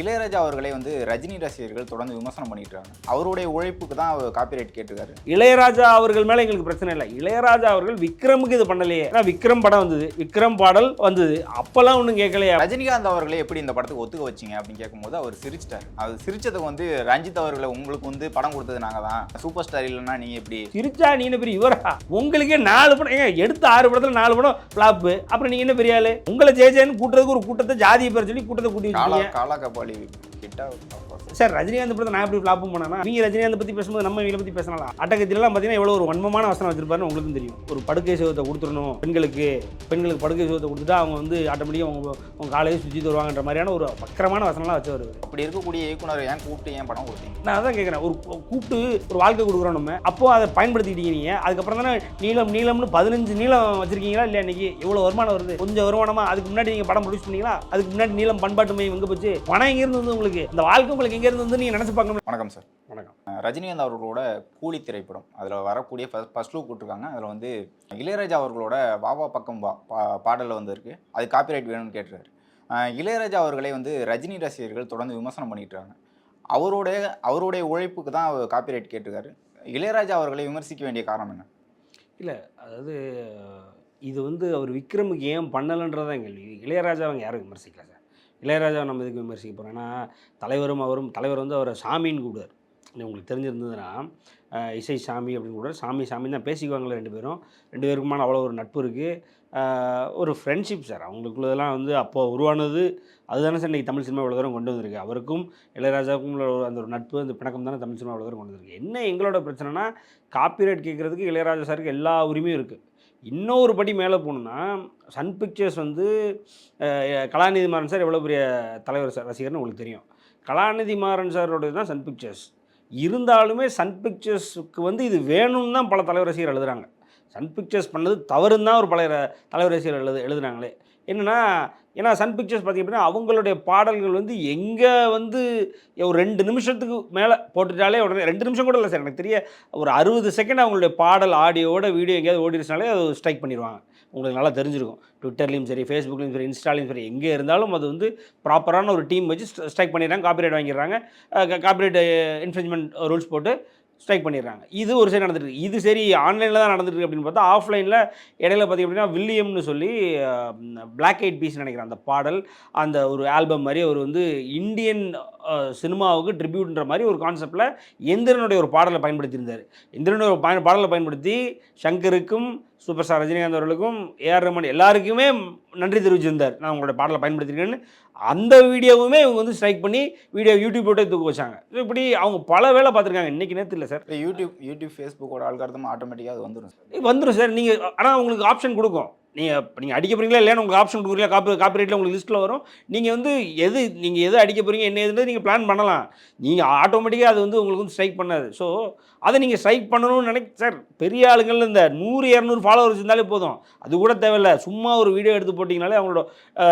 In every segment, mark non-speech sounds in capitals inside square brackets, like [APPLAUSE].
இளையராஜா அவர்களை வந்து ரஜினி ரசிகர்கள் தொடர்ந்து விமர்சனம் பண்ணிட்டு இருக்காங்க அவருடைய உழைப்புக்கு தான் அவர் காப்பிரைட் கேட்டிருக்காரு. இளையராஜா அவர்கள் மேல எங்களுக்கு பிரச்சனை இல்லை. இளையராஜா அவர்கள் விக்ரமுக்கு இது பண்ணலையே. ஏன்னா விக்ரம் படம் வந்தது. விக்ரம் பாடல் வந்தது. அப்பெல்லாம் ஒன்றும் கேட்கலையா? ரஜினிகாந்த் அவர்களை எப்படி இந்த படத்துக்கு ஒத்துக்க வச்சீங்க அப்படின்னு கேட்கும்போது அவர் சிரிச்சிட்டார். அவர் சிரிச்சதுக்கு வந்து ரஞ்சித் அவர்களை உங்களுக்கு வந்து படம் கொடுத்தது நாங்க தான். சூப்பர் ஸ்டார் இல்லைன்னா நீங்க எப்படி? சிரிச்சா நீ என்ன பெரிய இவரா? உங்களுக்கே நாலு படம். ஏங்க எடுத்த ஆறு படத்துல நாலு படம் ஃபிளாப்பு அப்புறம் நீங்க என்ன பெரிய ஆளு? உங்களை ஜெயஜெயன்னு கூட்டுறதுக்கு ஒரு கூட்டத்தை ஜாதியை பேர் சொல்லி கூட்டத்தை கூட்டி காலா வச்சிருக்கீங்க காலா கபாலி கிட்ட சார் ரஜினிகாந்த் படத்தை நான் எப்படி ஃபிளாப்பும் பண்ணனா நீங்க ரஜினிகாந்த் பத்தி பேசும்போது நம்ம இவங்களை பத்தி பேசலாம். அட்டகத்திலாம் பார்த்தீங்கன்னா எவ்வளவு ஒரு வன்மமான வசனம் வச்சிருப்பாருன்னு உங்களுக்கும் தெரியும். ஒரு படுக்கை சுகத்தை கொடுத்துடணும் பெண்களுக்கு பெண்களுக்கு படுக்கை சுகத்தை கொடுத்துட்டா அவங்க வந்து ஆட்டோமேட்டிக்காக அவங்க அவங்க காலையே சுற்றி தருவாங்கன்ற மாதிரியான ஒரு வக்கரமான வசனம்லாம் வச்சவர் அப்படி இருக்கக்கூடிய இயக்குனர் ஏன் கூப்பிட்டு ஏன் படம் கொடுத்தீங்க? நான் அதான் கேட்குறேன் ஒரு கூப்பிட்டு ஒரு வாழ்க்கை கொடுக்குறோம் நம்ம. அப்போ அதை பயன்படுத்திக்கிட்டீங்க நீங்க. அதுக்கப்புறம் தானே நீளம் நீளம்னு பதினஞ்சு நீளம் வச்சிருக்கீங்களா இல்லையா இன்னைக்கு? எவ்வளோ வருமானம் வருது? கொஞ்சம் வருமானமா? அதுக்கு முன்னாடி நீங்கள் படம் ப்ரொடியூஸ் பண்ணீங்களா? அதுக்கு முன்னாடி நீளம் பண்பாட்டு மையம் எங்கே போச்சு? பணம் எங்கேருந்து வந்து உங்களுக்கு? இந்த வாழ்க்கை உங்களுக்கு எங்கேருந்து வந்து நீங்கள் நினச்சி பார்க்கணும். வணக்கம் சார். வணக்கம். ரஜினிகாந்த் அவர்களோட கூலி திரைப்படம் அதில் வரக்கூடிய ஃபர்ஸ்ட் லுக் கொடுத்துருக்காங்க. அதில் வந்து இளையராஜா அவர்களோட வாவா பக்கம் வா பா- பாடல்ல வந்திருக்கு. அது காப்பிரைட் வேணும்னு கேட்டுறாரு. இளையராஜா அவர்களை வந்து ரஜினி ரசிகர்கள் தொடர்ந்து விமர்சனம் பண்ணிட்டு இருக்காங்க அவருடைய அவருடைய உழைப்புக்கு தான் அவர் காப்பிரைட் கேட்டிருக்காரு. இளையராஜா அவர்களை விமர்சிக்க வேண்டிய காரணம் என்ன? இல்லை அதாவது இது வந்து அவர் விக்ரமுக்கு ஏன் பண்ணலைன்றதான் கேள்வி. இளையராஜா அவங்க யாரும் விமர்சிக்கல இளையராஜாவை இளையராஜா நம்ம இதுக்கு விமர்சிக்க போகிறோம் ஏன்னா தலைவரும் அவரும் தலைவர் வந்து அவரை சாமின்னு கூப்பிடுவார். உங்களுக்கு தெரிஞ்சிருந்ததுன்னா இசை சாமி அப்படின்னு கூட சாமி சாமி தான் பேசிக்குவாங்களே ரெண்டு பேரும். ரெண்டு பேருக்குமான அவ்வளோ ஒரு நட்பு இருக்குது ஒரு ஃப்ரெண்ட்ஷிப் சார் அவங்களுக்குள்ளதெல்லாம் வந்து அப்போ உருவானது அதுதானே சார் இன்றைக்கி தமிழ் சினிமா இவ்வளோ தூரம் கொண்டு வந்திருக்கு. அவருக்கும் இளையராஜாவுக்கும் உள்ள ஒரு அந்த ஒரு நட்பு அந்த பிணக்கம் தானே தமிழ் சினிமா இவ்வளோ தூரம் கொண்டு வந்திருக்கு. என்ன எங்களோட பிரச்சனைனா காப்பிரைட் கேட்குறதுக்கு இளையராஜா சாருக்கு எல்லா உரிமையும் இருக்குது இன்னொரு படி மேலே போகணுன்னா சன் பிக்சர்ஸ் வந்து கலாநிதி மாறன் சார் எவ்வளோ பெரிய தலைவர் சார் ரசிகர்னு உங்களுக்கு தெரியும். கலாநிதி மாறன் சாரோடது தான் சன் பிக்சர்ஸ் இருந்தாலுமே சன் பிக்சர்ஸுக்கு வந்து இது வேணும்னு தான் பல தலைவர் ரசிகர் எழுதுகிறாங்க சன் பிக்சர்ஸ் பண்ணது தவறுன்னு தான் ஒரு பல ர- தலைவர் ரசிகர் எழுது எழுதுனாங்களே. என்னென்னா ஏன்னா சன் பிக்சர்ஸ் பார்த்திங்க அப்படின்னா அவங்களுடைய பாடல்கள் வந்து எங்கே வந்து ஒரு ரெண்டு நிமிஷத்துக்கு மேலே போட்டுட்டாலே உடனே ரெண்டு நிமிஷம் கூட இல்லை சார். எனக்கு தெரிய ஒரு அறுபது செகண்ட் அவங்களுடைய பாடல் ஆடியோட வீடியோ எங்கேயாவது ஓடிடுச்சுனாலே அது ஸ்ட்ரைக் பண்ணிடுவாங்க உங்களுக்கு நல்லா தெரிஞ்சிருக்கும். ட்விட்டர்லேயும் சரி ஃபேஸ்புக்லையும் சரி இன்ஸ்டாலையும் சரி எங்கே இருந்தாலும் அது வந்து ப்ராப்பரான ஒரு டீம் வச்சு ஸ்ட்ரைக் பண்ணிடுறாங்க காப்பிரைட் வாங்கிடுறாங்க. காப்பிரைட் இன்ஃப்ரெஞ்ச்மெண்ட் ரூல்ஸ் போட்டு ஸ்ட்ரைக் பண்ணிடுறாங்க. இது ஒரு சைடு நடந்துட்டு இது சரி ஆன்லைனில் தான் நடந்துட்டுருக்கு அப்படின்னு பார்த்தா ஆஃப்லைனில் இடையில பார்த்திங்க அப்படின்னா வில்லியம்னு சொல்லி பிளாக் எயிட் பீஸ் நினைக்கிறேன் அந்த பாடல். அந்த ஒரு ஆல்பம் மாதிரி அவர் வந்து இந்தியன் சினிமாவுக்கு ட்ரிபியூட்ன்ற மாதிரி ஒரு கான்செப்டில் எந்திரனுடைய ஒரு பாடலை பயன்படுத்தியிருந்தார். எந்திரனுடைய ஒரு பயன் பாடலை பயன்படுத்தி சங்கருக்கும் சூப்பர் ஸ்டார் ரஜினிகாந்த் அவர்களுக்கும் ஏஆர் ரமன் எல்லாருக்குமே நன்றி தெரிவிச்சிருந்தார். நான் உங்களோட பாடலை பயன்படுத்தியிருக்கேன்னு. அந்த வீடியோவுமே இவங்க வந்து ஸ்ட்ரைக் பண்ணி வீடியோ யூடியூப் போட்டு தூக்க வச்சாங்க. இப்படி அவங்க பல வேலை பார்த்துருக்காங்க. இன்றைக்கி நேரத்தில் இல்லை சார். யூடியூப் யூடியூப் ஃபேஸ்புக்கோட ஆல்காரதம் ஆட்டோமேட்டிக்காக அது வந்துடும் சார். வந்துடும் சார். நீங்கள் ஆனால் உங்களுக்கு ஆப்ஷன் கொடுக்கும். நீங்கள் நீங்கள் அடிக்க போகிறீங்களா இல்லைன்னு உங்களுக்கு ஆப்ஷன் கொடுக்குறீங்களா? காப்பி காப்பிரைட்டில் உங்களுக்கு லிஸ்ட்டில் வரும். நீங்கள் வந்து எது நீங்கள் எது அடிக்க போகிறீங்க என்ன எதுன்னு நீங்கள் பிளான் பண்ணலாம். நீங்கள் ஆட்டோமேட்டிக்காக அது வந்து உங்களுக்கு வந்து ஸ்ட்ரைக் பண்ணாது. ஸோ அதை நீங்கள் ஸ்ட்ரைக் பண்ணணும்னு நினைக்க சார் பெரிய ஆளுங்கள் இந்த நூறு இரநூறு ஃபாலோவர்ஸ் இருந்தாலே போதும். அது கூட தேவையில்ல. சும்மா ஒரு வீடியோ எடுத்து போட்டிங்கனாலே அவங்களோட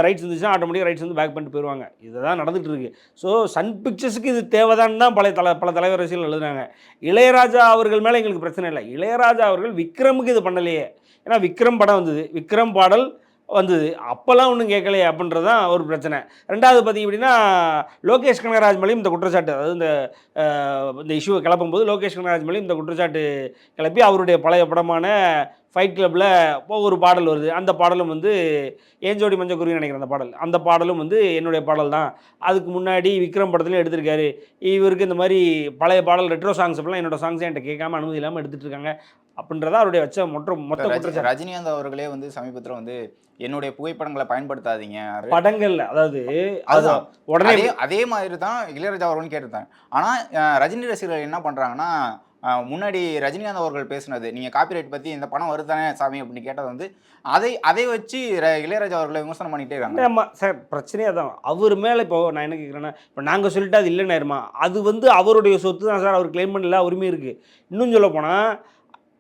ரைட்ஸ் இருந்துச்சுன்னா ஆட்டோமேட்டிக்காக ரைட்ஸ் வந்து பேக் பண்ணிட்டு போயிடுவாங்க இதுதான் நடந்துட்டு இருக்கு. ஸோ சன் பிக்சர்ஸுக்கு இது தேவைதான் தான் பழைய தலை பல தலைவர் அரசியல் எழுதுனாங்க இளையராஜா அவர்கள் மேலே எங்களுக்கு பிரச்சனை இல்லை. இளையராஜா அவர்கள் விக்ரமுக்கு இது பண்ணலையே. ஏன்னா விக்ரம் படம் வந்தது. விக்ரம் பாடல் வந்தது. அப்போல்லாம் ஒன்றும் கேட்கலையே அப்படின்றது தான் ஒரு பிரச்சனை. ரெண்டாவது பார்த்திங்க அப்படின்னா லோகேஷ் கனகராஜ் மேலேயும் இந்த குற்றச்சாட்டு அதாவது இந்த இந்த இஷ்யூவை கிளப்பும்போது லோகேஷ் கனகராஜ் மேலேயும் இந்த குற்றச்சாட்டு கிளப்பி அவருடைய பழைய படமான ஃபைட் கிளப்பில் ஒரு பாடல் வருது. அந்த பாடலும் வந்து ஏஞ்சோடி மஞ்சக்குருவி நினைக்கிறேன் அந்த பாடல். அந்த பாடலும் வந்து என்னுடைய பாடல் தான். அதுக்கு முன்னாடி விக்ரம் படத்துலையும் எடுத்திருக்காரு. இவருக்கு இந்த மாதிரி பழைய பாடல் ரெட்ரோ சாங்ஸ் எல்லாம் என்னோடய சாங்ஸ் என்கிட்ட கேட்காம அனுமதி இல்லாமல் எடுத்துகிட்டு இருக்காங்க. அப்படின்றத அவருடைய வச்ச மொத்த மொத்த ரஜினிகாந்த் அவர்களே வந்து சமீபத்தில் வந்து என்னுடைய புகைப்படங்களை பயன்படுத்தாதீங்க. படங்கள்ல அதாவது அது அதுதான். உடனே அதே மாதிரி தான் இளையராஜா அவர்களும் கேட்டிருந்தாங்க. ஆனால் ரஜினி ரசிகர்கள் என்ன பண்ணுறாங்கன்னா முன்னாடி ரஜினிகாந்த் அவர்கள் பேசுனது நீங்கள் காப்பிரைட் பற்றி இந்த படம் வருதானே சாமி? அப்படின்னு கேட்டது வந்து அதை அதை வச்சு இளையராஜா அவர்களை விமர்சனம் பண்ணிட்டே இருக்காங்க. சார் பிரச்சனையே தான் அவர் மேலே இப்போ நான் என்ன கேட்குறேன்னா இப்போ நாங்கள் சொல்லிட்டு அது இல்லைன்னு அது வந்து அவருடைய சொத்து தான் சார் அவர் கிளைம் பண்ணல உரிமை இருக்குது இன்னும் சொல்ல போனால்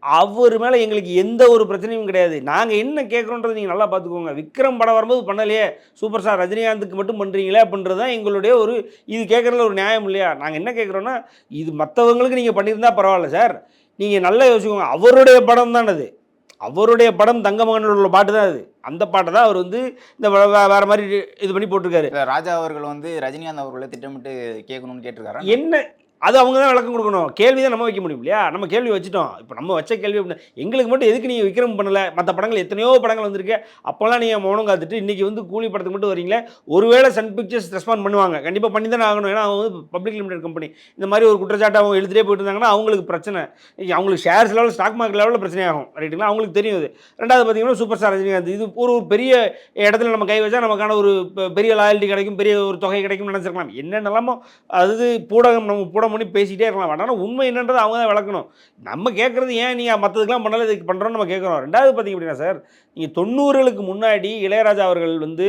அவர் மேலே எங்களுக்கு எந்த ஒரு பிரச்சனையும் கிடையாது. நாங்கள் என்ன கேட்குறோன்றது நீங்கள் நல்லா பார்த்துக்கோங்க. விக்ரம் படம் வரும்போது பண்ணலையே. சூப்பர் ஸ்டார் ரஜினிகாந்துக்கு மட்டும் பண்ணுறீங்களே அப்படின்றது தான் எங்களுடைய ஒரு இது கேட்குறதுல ஒரு நியாயம் இல்லையா? நாங்கள் என்ன கேட்குறோன்னா இது மற்றவங்களுக்கு நீங்கள் பண்ணியிருந்தா பரவாயில்ல சார். நீங்கள் நல்லா யோசிக்கோங்க. அவருடைய படம் தான் அது. அவருடைய படம் தங்கமகனில் உள்ள பாட்டு தான் அது. அந்த பாட்டை தான் அவர் வந்து இந்த வேற மாதிரி இது பண்ணி போட்டிருக்காரு. ராஜா அவர்கள் வந்து ரஜினிகாந்த் அவர்களை திட்டமிட்டு கேட்கணும்னு கேட்டிருக்காரு? என்ன அது அவங்க தான் விளக்கம் கொடுக்கணும். கேள்வி தான் நம்ம வைக்க முடியும் இல்லையா? நம்ம கேள்வி வச்சுட்டோம். இப்போ நம்ம வச்ச கேள்வி அப்படின்னா, எங்களுக்கு மட்டும் எதுக்கு நீங்கள் விக்ரம் பண்ணலை? மற்ற படங்கள் எத்தனையோ படங்கள் வந்திருக்கு. அப்போல்லாம் நீங்கள் மௌனம் காத்துட்டு இன்றைக்கி வந்து கூலி படத்துக்கு மட்டும் வரீங்களே? ஒருவேளை சன் பிக்சர்ஸ் ரெஸ்பாண்ட் பண்ணுவாங்க. கண்டிப்பாக பண்ணி தானே ஆகணும். ஏன்னா அவங்க வந்து பப்ளிக் லிமிடெட் கம்பெனி இந்த மாதிரி ஒரு குற்றச்சாட்டு அவங்க எழுதிட்டே போயிட்டு இருந்தாங்கன்னா அவங்களுக்கு பிரச்சனை. அவங்களுக்கு ஷேர்ஸ் லெவலில் ஸ்டாக் மார்க்கெட் லெவலில் பிரச்சனை ஆகும். ரைட்டுங்களா அவங்களுக்கு தெரியும் அது ரெண்டாவது பார்த்தீங்கன்னா சூப்பர் ஸ்டார் ரஜினிகாந்த். இது ஒரு ஒரு பெரிய இடத்துல நம்ம கை வச்சா நமக்கான ஒரு பெரிய லாயல்ட்டி கிடைக்கும் பெரிய ஒரு தொகை கிடைக்கும்னு நினச்சிருக்கலாம். நிலமோ அது பூடகம் நம்ம பூடம் பண்ணி பேசிகிட்டே இருக்கலாம். ஆனால் உண்மை என்னன்றது அவங்க தான் விளக்கணும். நம்ம கேட்குறது ஏன் நீங்கள் மற்றதுக்கெலாம் பண்ணல இதுக்கு பண்ணுறோன்னு நம்ம கேட்குறோம் ரெண்டாவது பார்த்தீங்க அப்படின்னா சார் நீங்கள் தொண்ணூறுகளுக்கு முன்னாடி இளையராஜா அவர்கள் வந்து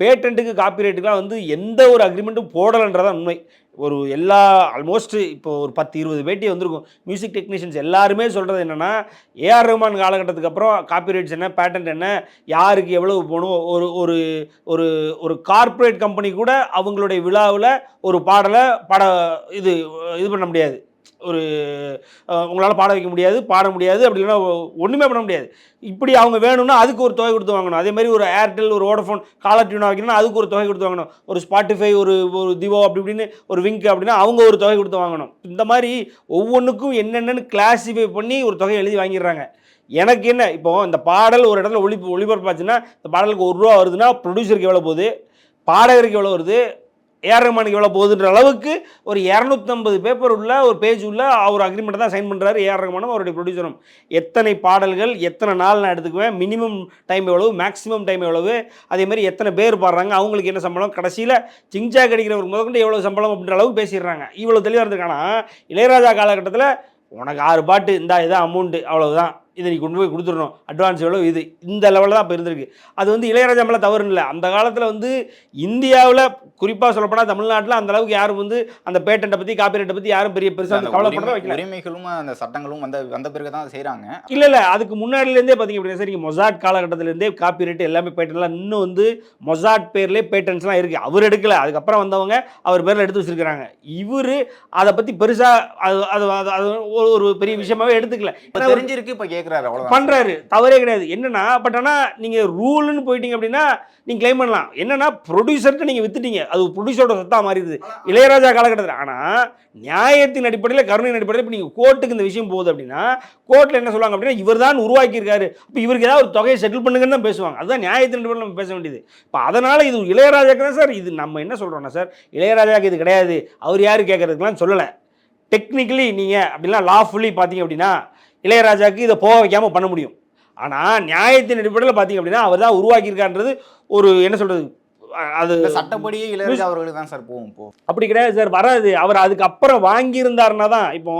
பேட்டண்ட்டுக்கு காப்பிரைட்டுக்கெலாம் வந்து எந்த ஒரு அக்ரிமெண்ட்டும் போடலைன்றதான் உண்மை. ஒரு எல்லா ஆல்மோஸ்ட் இப்போ ஒரு பத்து இருபது பேட்டி வந்திருக்கும். மியூசிக் டெக்னீஷியன்ஸ் எல்லாருமே சொல்கிறது என்னென்னா ஏஆர் ரஹ்மான் காலகட்டத்துக்கு அப்புறம் காப்பிரைட்ஸ் என்ன பேட்டன்ட் என்ன யாருக்கு எவ்வளவு போகணும் ஒரு ஒரு ஒரு ஒரு கார்ப்பரேட் கம்பெனி கூட அவங்களுடைய விழாவில் ஒரு பாடலை பாட இது இது பண்ண முடியாது. ஒரு உங்களால் பாட வைக்க முடியாது பாட முடியாது அப்படி இல்லைன்னா ஒன்றுமே பண்ண முடியாது. இப்படி அவங்க வேணும்னா அதுக்கு ஒரு தொகை கொடுத்து வாங்கணும். அதே மாதிரி ஒரு ஏர்டெல் ஒரு ஓடஃபோன் காலர் டியூனா வைக்கணும்னா அதுக்கு ஒரு தொகை கொடுத்து வாங்கணும். ஒரு ஸ்பாட்டிஃபை ஒரு ஒரு திவோ அப்படி இப்படின்னு ஒரு விங்க் அப்படின்னா அவங்க ஒரு தொகை கொடுத்து வாங்கணும். இந்த மாதிரி ஒவ்வொன்றுக்கும் என்னென்னு கிளாஸிஃபை பண்ணி ஒரு தொகை எழுதி வாங்கிடுறாங்க. எனக்கு என்ன இப்போ இந்த பாடல் ஒரு இடத்துல ஒளி ஒளிபரப்பாச்சுன்னா இந்த பாடலுக்கு ஒரு ரூபா வருதுன்னா ப்ரொடியூசருக்கு எவ்வளோ போகுது? பாடகருக்கு எவ்வளோ வருது? ஏஆர் ரஹ்மானுக்கு எவ்வளோ போகுதுன்ற அளவுக்கு ஒரு இரநூத்தம்பது பேப்பர் உள்ள ஒரு பேஜ் உள்ள அவர் அக்ரிமெண்ட் தான் சைன் பண்ணுறாரு ஏஆர் ரஹ்மானும் அவருடைய ப்ரொடியூசரும் எத்தனை பாடல்கள் எத்தனை நாள் நான் எடுத்துக்குவேன் மினிமம் டைம் எவ்வளவு மேக்ஸிமம் டைம் எவ்வளவு அதே மாதிரி எத்தனை பேர் பாடுறாங்க அவங்களுக்கு என்ன சம்பளம் கடைசியில் சிங்சா கிடைக்கிறவர் முதற்கொண்டு எவ்வளோ சம்பளம் அப்படின்ற அளவுக்கு பேசிடுறாங்க. இவ்வளோ தெளிவாக இருந்திருக்கானா? இளையராஜா காலகட்டத்தில் உனக்கு ஆறு பாட்டு இந்தா இதான் அமௌண்ட்டு அவ்வளவுதான். இதை நீ கொண்டு போய் கொடுத்துடணும். அட்வான்ஸ் எவ்வளோ? இது இந்த லெவலில் தான் இப்போ இருந்திருக்கு. அது வந்து இளையராஜா மேலே தவறு இல்லை. அந்த காலத்தில் வந்து இந்தியாவில் குறிப்பாக சொல்லப்போனால் தமிழ்நாட்டில் அந்த அளவுக்கு யாரும் வந்து அந்த பேட்டண்ட்டை பற்றி காப்பிரைட்டை பற்றி யாரும் பெரிய பெருசாக உரிமை- வைக்கல. உரிமைகளும் அந்த சட்டங்களும் வந்த வந்த பிறகு தான் செய்கிறாங்க இல்லை இல்லை அதுக்கு முன்னாடிலேருந்தே பார்த்தீங்க அப்படின்னா சார் மொசாட் காலகட்டத்திலேருந்தே காப்பிரைட் எல்லாமே பேட்டன்லாம் இன்னும் வந்து மொசாட் பேர்லேயே பேட்டன்ஸ்லாம் இருக்குது அவர் எடுக்கல. அதுக்கப்புறம் வந்தவங்க அவர் பேரில் எடுத்து வச்சிருக்கிறாங்க. இவர் அதை பற்றி பெருசாக அது அது அது- ஒரு- ஒரு பெரிய விஷயமாவே எடுத்துக்கல. தெரிஞ்சிருக்கு இப்போ கேட்குறாரு அவ்வளோதான் பண்றாரு தவறே கிடையாது. என்னன்னா பட் ஆனா நீங்க ரூல்னு போயிட்டீங்க அப்படின்னா நீங்க கிளைம் பண்ணலாம். என்னன்னா ப்ரொடியூசர்கிட்ட நீங்க வித்துட்டீங்க. அது ப்ரொடியூசரோட சொத்தா மாறிடுது. இளையராஜா காலகட்டத்தில். ஆனா நியாயத்தின் அடிப்படையில் கருணையின் அடிப்படையில் இப்போ நீங்கள் கோர்ட்டுக்கு இந்த விஷயம் போகுது அப்படின்னா கோர்ட்டில் என்ன சொல்லுவாங்க அப்படின்னா இவர் தான் உருவாக்கியிருக்காரு. இப்போ இவருக்கு ஏதாவது ஒரு தொகையை செட்டில் பண்ணுங்கன்னு தான் பேசுவாங்க. அதுதான் நியாயத்தின் அடிப்படையில் நம்ம பேச வேண்டியது. இப்போ அதனால் இது இளையராஜாக்கு தான் சார் இது நம்ம என்ன சொல்கிறோம்னா சார் இளையராஜாக்கு இது கிடையாது. அவர் யார் கேட்கறதுக்குலாம் சொல்லலை. டெக்னிக்கலி நீங்கள் அப்படிலாம் லாஃபுல்லி பார்த்தீங்க அப்படின்னா இளையராஜாக்கு இதை போக வைக்காமல் பண்ண முடியும். ஆனால் நியாயத்தின் அடிப்படையில் பார்த்தீங்க அப்படின்னா அவர் தான் உருவாக்கியிருக்கான்றது ஒரு என்ன சொல்கிறது அது சட்டப்படியே இளையராஜா அவர்களுக்கு தான் சார் போகும் இப்போ அப்படி கிடையாது சார் வராது. அவர் அதுக்கப்புறம் வாங்கியிருந்தாருன்னா தான் இப்போ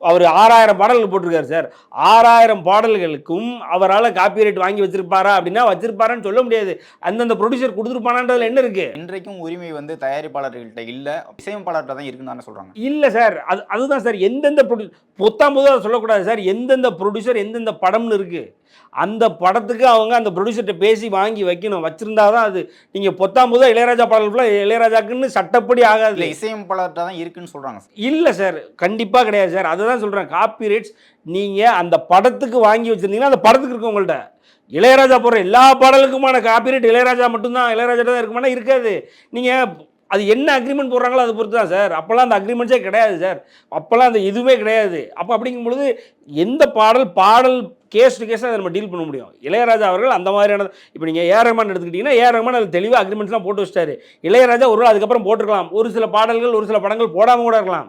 அவர் ஆறாயிரம் பாடல்கள் போட்டிருக்காரு சார். ஆறாயிரம் பாடல்களுக்கும் அவரால் காப்பிரைட் வாங்கி வச்சிருப்பாரா அப்படின்னா வச்சிருப்பாரான்னு சொல்ல முடியாது. அந்தந்த ப்ரொடியூசர் கொடுத்துருப்பானான்றதுல என்ன இருக்கு? இன்றைக்கும் உரிமை வந்து தயாரிப்பாளர்கள்ட்ட இல்ல. இசையமைப்பாளர்கிட்ட தான் இருக்குன்னு தானே சொல்றாங்க. இல்லை சார். அது அதுதான் சார். எந்தெந்த ப்ரொடியூ பொத்தாம் போது அதை சொல்லக்கூடாது சார். எந்தெந்த ப்ரொடியூசர் எந்தெந்த படம்னு இருக்குது அந்த படத்துக்கு அவங்க அந்த ப்ரொடியூசர்கிட்ட பேசி வாங்கி வைக்கணும். வச்சிருந்தா தான் அது. நீங்கள் பொத்தாம் போது இளையராஜா பாடல் ஃபுல்லாக இளையராஜாக்குன்னு சட்டப்படி இல்ல ஆகாது இசையமைப்பாளர்கிட்ட தான் இருக்குன்னு சொல்றாங்க இல்லை சார். கண்டிப்பாக கிடையாது சார். அதை தான் சொல்கிறேன் காப்பி ரைட்ஸ் நீங்கள் அந்த படத்துக்கு வாங்கி வச்சுருந்தீங்கன்னா அந்த படத்துக்கு இருக்கு உங்கள்கிட்ட இளையராஜா போடுற எல்லா பாடலுக்குமான காப்பிரைட் இளையராஜா மட்டும்தான் இளையராஜா தான் இருக்குமானா இருக்காது. நீங்கள் அது என்ன அக்ரிமெண்ட் போடுறாங்களோ அதை பொறுத்து தான் சார். அப்போல்லாம் அந்த அக்ரிமெண்ட்ஸே கிடையாது சார். அப்போல்லாம் அந்த இதுவுமே கிடையாது. அப்போ அப்படிங்கும் பொழுது எந்த பாடல் பாடல் கேஸ் டு கேஸாக அதை நம்ம டீல் பண்ண முடியும். இளையராஜா அவர்கள் அந்த மாதிரியான இப்போ நீங்கள் ஏஆர் ரஹ்மான் எடுத்துக்கிட்டிங்கன்னா ஏஆர் ரஹ்மான் அது தெளிவாக அக்ரிமெண்ட்ஸ்லாம் போட்டு வச்சிட்டாரு. இளையராஜா ஒரு அதுக்கப்புறம் போட்டிருக்கலாம். ஒரு சில பாடல்கள் ஒரு சில படங்கள் போடாமல் கூட இருக்கலாம்.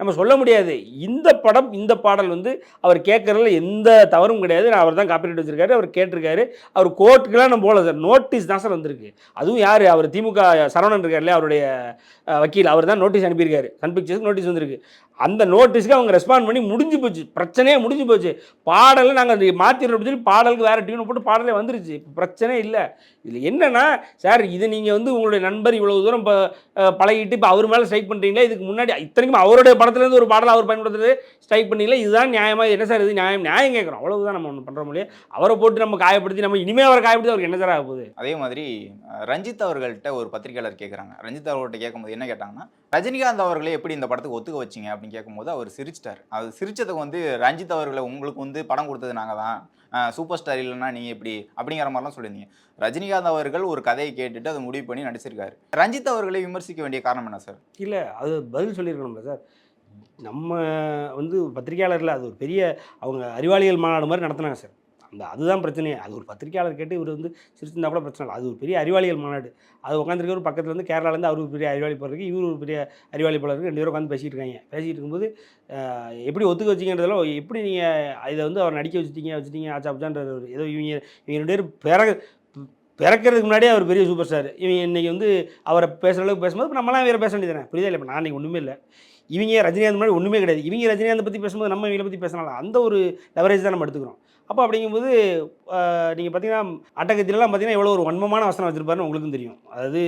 நம்ம சொல்ல முடியாது. இந்த படம் இந்த பாடல் வந்து அவர் கேட்கறதுல எந்த தவறும் கிடையாது. நான் அவர் தான் காப்பிரைட் வச்சிருக்காரு அவர் கேட்டிருக்காரு. அவர் கோர்ட்டுக்கெல்லாம் நம்ம போகல சார். நோட்டீஸ் தான் சார் வந்திருக்கு. அதுவும் யார்? அவர் திமுக சரவணன் இருக்கார் இல்லையா அவருடைய வக்கீல். அவர் தான் நோட்டீஸ் அனுப்பியிருக்காரு. சன் பிக்சர்ஸ்க்கு நோட்டீஸ் வந்திருக்கு. அந்த நோட்டீஸ்க்கு அவங்க ரெஸ்பாண்ட் பண்ணி முடிஞ்சு போச்சு. பிரச்சனையே முடிஞ்சு போச்சு. பாடலை நாங்கள் மாற்றிடுறோம் சொல்லி பாடலுக்கு வேறு டியூன் போட்டு பாடலே வந்துருச்சு. இப்போ பிரச்சனை இல்லை. இதில் என்னென்னா சார் இது நீங்கள் வந்து உங்களுடைய நண்பர் இவ்வளோ தூரம் இப்போ பழகிட்டு இப்போ அவர் மேலே ஸ்ட்ரைக் பண்ணுறீங்களா இதுக்கு முன்னாடி இத்தனைக்கும் அவருடைய படத்துலேருந்து ஒரு பாடலை அவர் பயன்படுத்துறது ஸ்ட்ரைக் பண்ணீங்களா? இதுதான் நியாயமாக என்ன சார் இது நியாயம்? நியாயம் கேட்குறோம் அவ்வளவுதான் நம்ம ஒன்று பண்ணுற முடியும் அவரை போட்டு நம்ம காயப்படுத்தி நம்ம இனிமேல் அவரை காயப்படுத்தி அவருக்கு என்ன சார் ஆக போகுது? அதே மாதிரி ரஞ்சித் அவர்கள்ட்ட ஒரு பத்திரிகையாளர் கேட்குறாங்க ரஞ்சித் அவர்கள்ட்ட கேட்கும்போது என்ன கேட்டாங்கன்னா ரஜினிகாந்த் அவர்களை எப்படி இந்த படத்துக்கு ஒத்துக்க வச்சீங்க அப்படின்னு கேட்கும்போது அவர் சிரிச்சிட்டார். அது சிரிச்சதுக்கு வந்து ரஞ்சித் அவர்களை உங்களுக்கு வந்து படம் கொடுத்தது நாங்கள் தான். சூப்பர் ஸ்டார் இல்லைன்னா நீங்கள் இப்படி அப்படிங்கிற மாதிரிலாம் சொல்லியிருந்தீங்க. ரஜினிகாந்த் அவர்கள் ஒரு கதையை கேட்டுட்டு அதை முடிவு பண்ணி நடிச்சிருக்காரு. ரஞ்சித் அவர்களை விமர்சிக்க வேண்டிய காரணம் என்ன சார்? இல்லை அது பதில் சொல்லியிருக்கணும்ல சார். நம்ம வந்து பத்திரிகையாளரில் அது ஒரு பெரிய அவங்க அறிவாளிகள் மாநாடு மாதிரி நடத்துனாங்க சார். அந்த அதுதான் பிரச்சனையே. அது ஒரு பத்திரிக்கையாளர் கேட்டு இவர் வந்து சிரிச்சிருந்தா கூட பிரச்சனை இல்லை. அது ஒரு பெரிய அறிவாளிகள் மாநாடு. அது உட்காந்துருக்கவர் பக்கத்தில் வந்து கேரளாலேருந்து அவர் ஒரு பெரிய அறிவாளி போல இருக்குது இவர் ஒரு பெரிய அறிவாளி போல இருக்கு. ரெண்டு பேரும் உட்காந்து பேசிட்டு இருக்காங்க. பேசிகிட்டு இருக்கும்போது எப்படி ஒத்துக்க வச்சிங்கன்றதெல்லாம் எப்படி நீங்கள் இதை வந்து அவர் நடிக்க வச்சுட்டீங்க வச்சுட்டீங்க ஆச்சா அப்படின்ற ஏதோ இவங்க இவங்க ரெண்டு பேரும் பிறகு பிறக்கிறதுக்கு முன்னாடியே அவர் பெரிய சூப்பர் ஸ்டார். இவங்க இன்றைக்கி வந்து அவரை பேசுகிற அளவுக்கு பேசும்போது இப்ப நம்மளாம் வேறு பேச வேண்டியது புரியுதா இல்லை? இப்போ நான் இன்றைக்கி ஒன்றுமே இல்லை. இவங்க ரஜினிகாந்த் முன்னாடி ஒன்றுமே கிடையாது. இவங்க ரஜினிகாந்த் பற்றி பேசும்போது நம்ம இவங்களை பற்றி பேசினாலும் அந்த ஒரு லெவரேஜ் தான் நம்ம எடுத்துக்கிறோம். அப்போ அப்படிங்கும்போது நீங்கள் பார்த்தீங்கன்னா அட்டகத்திலலாம் பார்த்தீங்கன்னா எவ்வளோ ஒரு வன்மமான வசனம் வச்சுருப்பாருன்னு உங்களுக்கும் தெரியும். அதாவது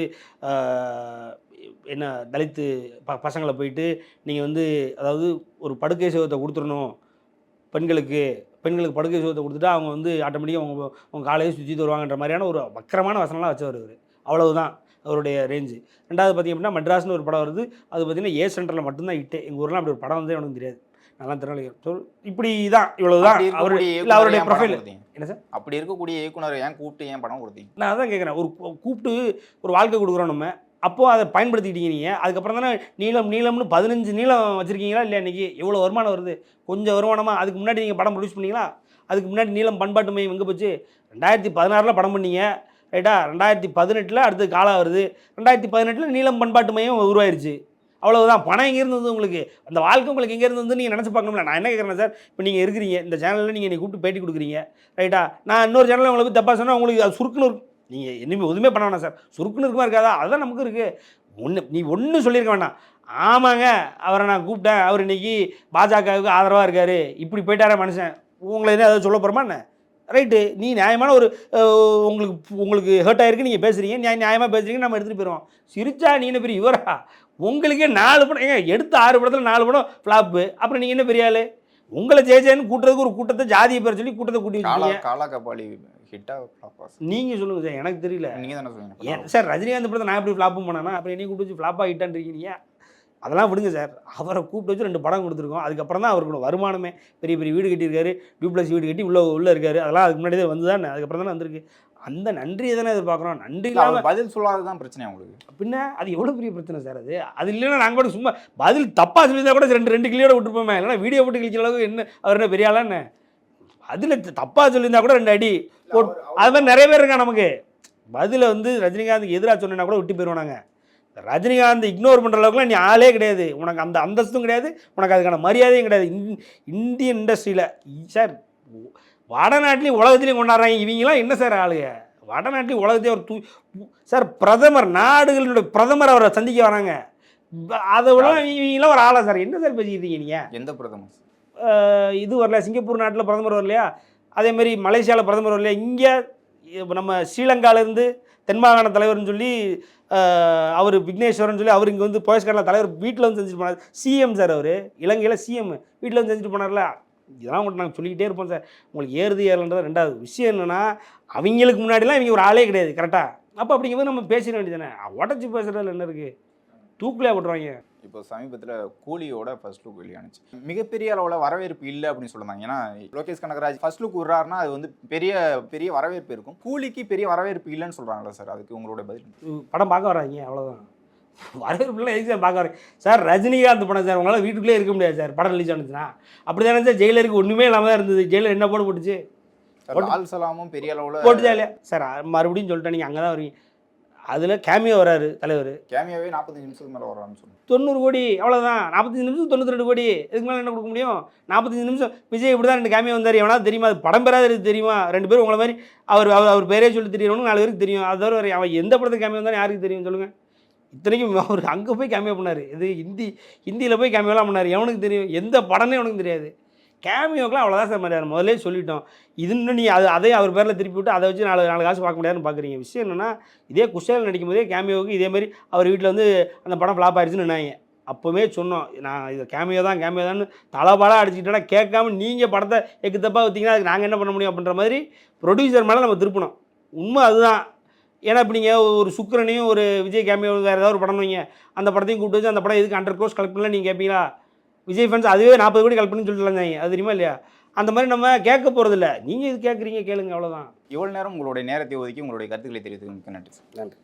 என்ன தலித்து ப பசங்களை போயிட்டு நீங்கள் வந்து அதாவது ஒரு படுக்கை சுகத்தை கொடுத்துடணும். பெண்களுக்கு பெண்களுக்கு படுக்கை சுகத்தை கொடுத்துட்டா அவங்க வந்து ஆட்டோமேட்டிக்காக அவங்க உங்கள் காலையே சுற்றி தருவாங்கன்ற மாதிரியான ஒரு வக்கரமான வசனம்லாம் வச்சவர் இவர் அவ்வளவுதான் அவருடைய ரேஞ்சு ரெண்டாவது பார்த்திங்க அப்படின்னா மெட்ராஸ்னு ஒரு படம் வருது. அது பார்த்தீங்கன்னா ஏ சென்டரில் மட்டும்தான் இட்டு எங்கள் ஊர்லாம் அப்படி ஒரு படம் வந்து எனக்கு தெரியாது. நல்லா திறனாளி சொல் இப்படி தான் இவ்வளவுதான். அப்படி அவர் இருக்கக்கூடிய இல்லை அவருடைய ப்ரொஃபைல்? என்ன சார்? அப்படி இருக்கக்கூடிய இயக்குனரை ஏன் கூப்பிட்டு ஏன் படம் கொடுத்தீங்க? நான் அதான் கேட்குறேன். ஒரு கூப்பிட்டு ஒரு வாழ்க்கை கொடுக்குறோம் நம்ம. அப்போது அதை பயன்படுத்திக்கிட்டீங்க நீங்கள் அதுக்கப்புறம் தானே நீளம் நீளம்னு பதினஞ்சு நீளம் வச்சுருக்கீங்களா? இல்லையா இன்றைக்கி எவ்வளோ வருமானம் வருது? கொஞ்சம் வருமானமாக அதுக்கு முன்னாடி நீங்கள் படம் ப்ரொடியூஸ் பண்ணீங்களா? அதுக்கு முன்னாடி நீளம் பண்பாட்டு மையம் எங்கே போச்சு? ரெண்டாயிரத்தி பதினாறில் படம் பண்ணீங்க. ரைட்டா ரெண்டாயிரத்தி பதினெட்டில் அடுத்து காலம் வருது. ரெண்டாயிரத்தி பதினெட்டில் நீளம் பண்பாட்டு மையம் உருவாயிருச்சு. அவ்வளவுதான். பணம் எங்கே இருந்தது உங்களுக்கு? அந்த வாழ்க்கை உங்களுக்கு எங்கே வந்து நீங்கள் நினச்சி பார்க்கணும்ல. நான் என்ன கேட்குறேன் சார் இப்போ நீங்கள் இருக்கிறீங்க. இந்த சேனலில் நீங்கள் என்னை கூப்பிட்டு பேட்டி கொடுக்குறீங்க. ரைட்டா நான் இன்னொரு சேனலில் உங்களை போய் தப்பாக சொன்னால் உங்களுக்கு அது சுருக்குன்னு இருக்கும். நீங்கள் இனிமேல் எதுவுமே பண்ண வேணாம் சார். சுருக்குன்னு இருக்குமா இருக்காதா? அதுதான் நமக்கு இருக்குது ஒன்று நீ ஒன்றும் சொல்லியிருக்க வேண்டாம் ஆமாங்க அவரை நான் கூப்பிட்டேன். அவர் இன்னைக்கு பாஜகவுக்கு ஆதரவாக இருக்கார். இப்படி போயிட்டார மனுஷன். உங்களை என்ன ஏதாவது சொல்ல போகிறோமா என்ன? ரைட்டு. நீ நியாயமான ஒரு உங்களுக்கு உங்களுக்கு ஹர்ட் ஆயிருக்கு நீங்கள் பேசுகிறீங்க நியாய நியாயமாக பேசுகிறீங்க நம்ம எடுத்துகிட்டு போயிடுவோம் சிரிச்சா நீ என்ன பெரிய இவரா? உங்களுக்கே நாலு படம் ஏங்க எடுத்த ஆறு படத்தில் நாலு படம் ஃப்ளாப்பு அப்புறம் நீங்கள் என்ன பெரிய ஆளு? உங்களை ஜெயஜெயன்னு கூட்டுறதுக்கு ஒரு கூட்டத்தை ஜாதியை பேர் சொல்லி கூட்டத்தை கூட்டி வச்சிருக்கீங்க காலா கபாலி ஹிட்டா ஃப்ளாப்பா நீங்கள் சொல்லுங்கள் சார். எனக்கு தெரியல. நீங்க தானே ஏன் சார் ரஜினிகாந்த் படத்தை நான் எப்படி ஃப்ளாப்பும் பண்ணேன்னா அப்புறம் என்னையும் கூப்பிட்டு வச்சு ஃப்ளாப் ஆகிட்டான்னு இருக்கீங்க அதெல்லாம் விடுங்க சார். அவரை கூப்பிட்டு வச்சு ரெண்டு படம் கொடுத்துருக்கோம். அதுக்கப்புறம் தான் அவருக்கு வருமானமே. பெரிய பெரிய வீடு கட்டியிருக்காரு. டியூப்ளஸ் வீடு கட்டி உள்ள உள்ளே இருக்காரு. அதெல்லாம் அதுக்கு முன்னாடி தான் வந்து தானே. அதுக்கப்புறம் தானே வந்திருக்கு. அந்த நன்றியை தானே எதிர்பார்க்குறோம். நன்றி இல்லாமல் பதில் சொல்லாததான் பிரச்சனை உங்களுக்கு? பின்ன அது எவ்வளோ பெரிய பிரச்சனை சார் அது? அது இல்லைன்னா நாங்கள் கூட சும்மா பதில் தப்பாக சொல்லியிருந்தா கூட ரெண்டு ரெண்டு கிளியோட விட்டுருப்போமே. இல்லைன்னா வீடியோ போட்டு கிழிக்கிற அளவுக்கு என்ன அவர் என்ன பெரிய ஆளா என்ன? அதில் தப்பாக சொல்லியிருந்தா கூட ரெண்டு அடி போட் அது மாதிரி நிறைய பேர் இருக்காங்க நமக்கு. பதிலை வந்து ரஜினிகாந்துக்கு எதிராக சொன்னா கூட விட்டு போயிடுவோம் நாங்கள் ரஜினிகாந்த் இக்னோர் பண்ணுற அளவுக்குலாம் நீ ஆளே கிடையாது. உனக்கு அந்த அந்தஸ்தும் கிடையாது. உனக்கு அதுக்கான மரியாதையும் கிடையாது. இந் இந்தியன் இண்டஸ்ட்ரியில் சார் வடநாட்டிலையும் உலகத்துலையும் கொண்டாடுறாங்க. இவங்கெல்லாம் என்ன சார் ஆளுங்க வடநாட்டிலையும் உலகத்தையும் ஒரு தூ சார் பிரதமர் நாடுகளுடைய பிரதமர் அவரை சந்திக்க வராங்க. அதை விட இவங்கெல்லாம் ஒரு ஆளா சார் என்ன சார் பேசிக்கிட்டு இருக்கீங்க நீங்கள் எந்த பிரதமர்? இது வரல. சிங்கப்பூர் நாட்டில் பிரதமர் வரலையா? அதே மாதிரி மலேசியாவில் பிரதமர் வரலையா? இங்கே நம்ம ஸ்ரீலங்காலேருந்து தென்மாகாண தலைவர்னு சொல்லி அவர் விக்னேஸ்வரன் சொல்லி அவர் இங்கே வந்து போயஸ்காரில் தலைவர் வீட்டில் வந்து செஞ்சுட்டு போனார். சிஎம் சார் அவர் இலங்கையில் சிஎம் வீட்டில் வந்து செஞ்சுட்டு போனார்ல. இதெல்லாம் மட்டும் நாங்கள் சொல்லிக்கிட்டே இருப்போம் சார். உங்களுக்கு ஏறுது ஏறலன்றது ரெண்டாவது விஷயம் என்னென்னா அவங்களுக்கு முன்னாடிலாம் இவங்க ஒரு ஆளே கிடையாது கரெக்டாக அப்போ அப்படிங்கும்போது நம்ம பேசிட வேண்டியதானே உடச்சி பேசுகிறதுல என்ன இருக்குது தூக்கிலே போட்டுருவாங்க. இப்போ சமீபத்தில் கூலியோட ஃபர்ஸ்ட் லுக் வெளியானுச்சு மிகப்பெரிய அளவில் வரவேற்பு இல்லை அப்படின்னு சொல்லுவாங்க. ஏன்னா லோகேஷ் கனகராஜ் ஃபர்ஸ்ட் லுக் விடுறாருன்னா அது வந்து பெரிய பெரிய வரவேற்பு இருக்கும். கூலிக்கு பெரிய வரவேற்பு இல்லைன்னு சொல்கிறாங்களா சார் அதுக்கு உங்களோட பதில் படம் பார்க்க வராங்க அவ்வளோதான் [LAUGHS] வரவேற்புலாம் எதுக்கு சார் பார்க்க வரேன் சார் ரஜினிகாந்த் படம் சார் உங்களால் வீட்டுக்குள்ளே இருக்க முடியாது சார் படம் ரிலீஸ் ஆனிச்சுன்னா அப்படி தானே சார் ஜெயிலருக்கு ஒன்றுமே இல்லாமல் தான் இருந்தது. ஜெயிலர் என்ன போட்டு போட்டுச்சு? லால் சலாமும் பெரிய அளவில் போட்டுச்சா இல்லையா? சார் மறுபடியும் சொல்லிட்டேன் நீங்கள் அங்கே தான் வருவீங்க. அதில் கேமியோ வராரு தலைவர். கேமியாவே நாற்பத்தஞ்சு நிமிஷத்துக்கு மேலே வரான்னு சொல்லுங்க. தொண்ணூறு கோடி அவ்வளோதான் நாற்பத்தஞ்சு நிமிஷம் தொண்ணூற்றி ரெண்டு கோடி. இதுக்கு மேலே என்ன கொடுக்க முடியும்? நாற்பத்தஞ்சு நிமிஷம். விஜய் இப்படி தான் ரெண்டு கேமியோ வந்தார். எவனா தெரியுமா? அது படம் பெறாத இருக்கு தெரியுமா? ரெண்டு பேரும் உங்களை மாதிரி அவர் அவர் அவர் பேரே சொல்லி தெரியணும் நாலு பேருக்கு தெரியும். அது தவிர வேறு அவன் எந்த படத்துக்கு கேமியோ வந்தாலும் யாருக்கு தெரியும் சொல்லுங்கள் இத்தனைக்கும் [LAUGHS] அவர் அங்கே போய் கேமியோ பண்ணார். இது ஹிந்தி ஹிந்தியில் போய் கேமியோலாம் பண்ணார். எவனுக்கு தெரியும்? எந்த படம்னே அவனுக்கு தெரியாது. கேமியோக்கெலாம் அவ்வளோதான் சார் மரியாதை முதல்ல சொல்லிட்டோம். இது இன்னும் நீ அது அதையும் அவர் பேரில் திருப்பி விட்டு அதை வச்சு நாலு நாலு காசு பார்க்க முடியாதுன்னு பார்க்குறீங்க விஷயம் என்னென்னா இதே குஷால் நடிக்கும் போதே கேமியோவுக்கு இதே மாதிரி அவர் வீட்டில் வந்து அந்த படம் ஃப்ளாப் ஆயிடுச்சுன்னு நின்னாங்க. அப்போவே சொன்னோம் நான் இது கேமியோ தான் கேமியோ தான் தலைபாடாக அடிச்சுக்கிட்டா கேட்காம நீங்கள் படத்தை எக்கு தப்பாக வைத்தீங்கன்னா அதுக்கு நாங்கள் என்ன பண்ண முடியும் அப்படின்ற மாதிரி ப்ரொடியூசர் மேலே நம்ம திருப்பணும் உண்மை அதுதான். ஏன்னா இப்போ நீங்கள் ஒரு சுக்கரனையும் ஒரு விஜய் கேமியோ வேறு ஏதாவது ஒரு படம் வைங்க. அந்த படத்தையும் கூப்பிட்டு வச்சு அந்த படம் எதுக்கு ஹண்ட்ரட் கோர்ஸ் கலெக்ட் பண்ணல நீங்கள் கேட்பீங்களா விஜய் ஃபேன்ஸ் அதுவே நாற்பது கோடி பண்ணி சொல்லிட்டு அது தெரியுமா இல்லையா? அந்த மாதிரி நம்ம கேட்க போகிறதில்ல நீங்கள் இது கேட்குறீங்க கேளுங்க அவ்வளோதான் இவ்வளோ நேரம் உங்களுடைய நேரத்தை ஒதுக்கி உங்களுடைய கருத்துக்களை தெரிவித்துக்கு நன்றி சார். நன்றி.